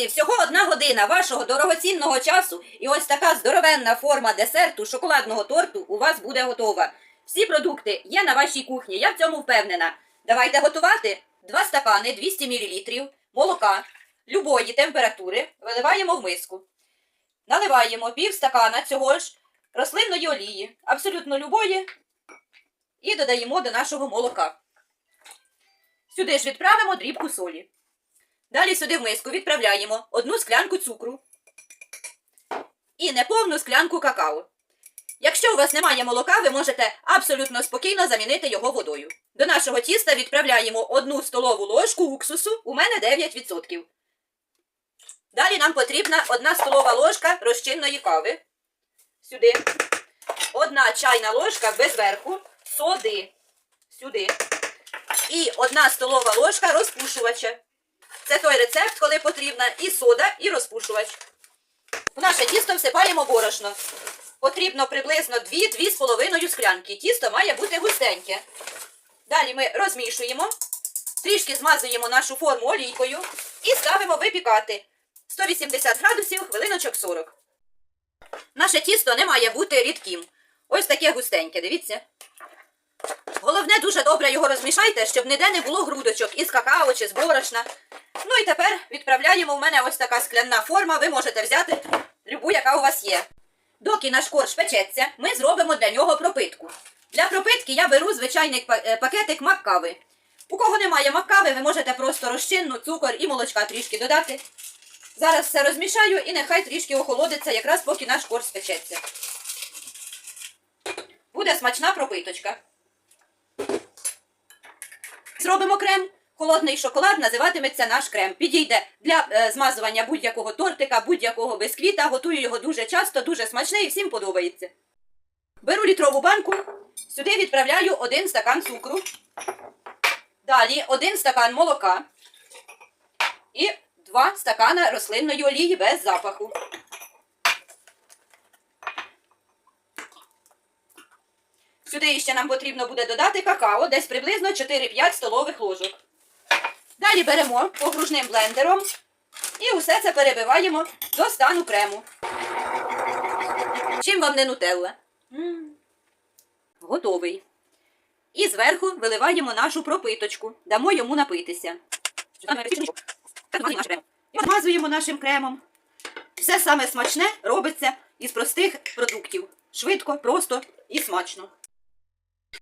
Друзі, всього одна година вашого дорогоцінного часу, і ось така здоровенна форма десерту шоколадного торту у вас буде готова. Всі продукти є на вашій кухні, я в цьому впевнена. Давайте готувати 2 стакани 200 мл молока любої температури виливаємо в миску. Наливаємо пів стакана цього ж рослинної олії, абсолютно любої, і додаємо до нашого молока. Сюди ж відправимо дрібку солі. Далі сюди в миску відправляємо одну склянку цукру і неповну склянку какао. Якщо у вас немає молока, ви можете абсолютно спокійно замінити його водою. До нашого тіста відправляємо одну столову ложку уксусу, у мене 9%. Далі нам потрібна одна столова ложка розчинної кави. Сюди. Одна чайна ложка без верху соди. Сюди. І одна столова ложка розпушувача. Це той рецепт, коли потрібна і сода, і розпушувач. В наше тісто всипаємо борошно. Потрібно приблизно 2-2,5 склянки. Тісто має бути густеньке. Далі ми розмішуємо, трішки змазуємо нашу форму олійкою і ставимо випікати 180 градусів хвилиночок 40. Наше тісто не має бути рідким. Ось таке густеньке, дивіться. Головне, дуже добре його розмішайте, щоб ніде не було грудочок із какао чи з борошна. Ну і тепер відправляємо в мене ось така скляна форма. Ви можете взяти любу, яка у вас є. Доки наш корж печеться, ми зробимо для нього пропитку. Для пропитки я беру звичайний е, пакетик маккави. У кого немає маккави, ви можете просто розчинну, цукор і молочка трішки додати. Зараз все розмішаю і нехай трішки охолодиться, якраз поки наш корж спечеться. Буде смачна пропиточка. Зробимо крем. Холодний шоколад називатиметься наш крем. Підійде для е, змазування будь-якого тортика, будь-якого бисквіта. Готую його дуже часто, дуже смачний і всім подобається. Беру літрову банку, сюди відправляю один стакан цукру. Далі один стакан молока і два стакана рослинної олії без запаху. Сюди ще нам потрібно буде додати какао, десь приблизно 4-5 столових ложок. Далі беремо окружним блендером і усе це перебиваємо до стану крему. Чим вам не нутелла? Готовий. І зверху виливаємо нашу пропиточку, дамо йому напитися. І Змазуємо нашим кремом. Все саме смачне робиться із простих продуктів. Швидко, просто і смачно.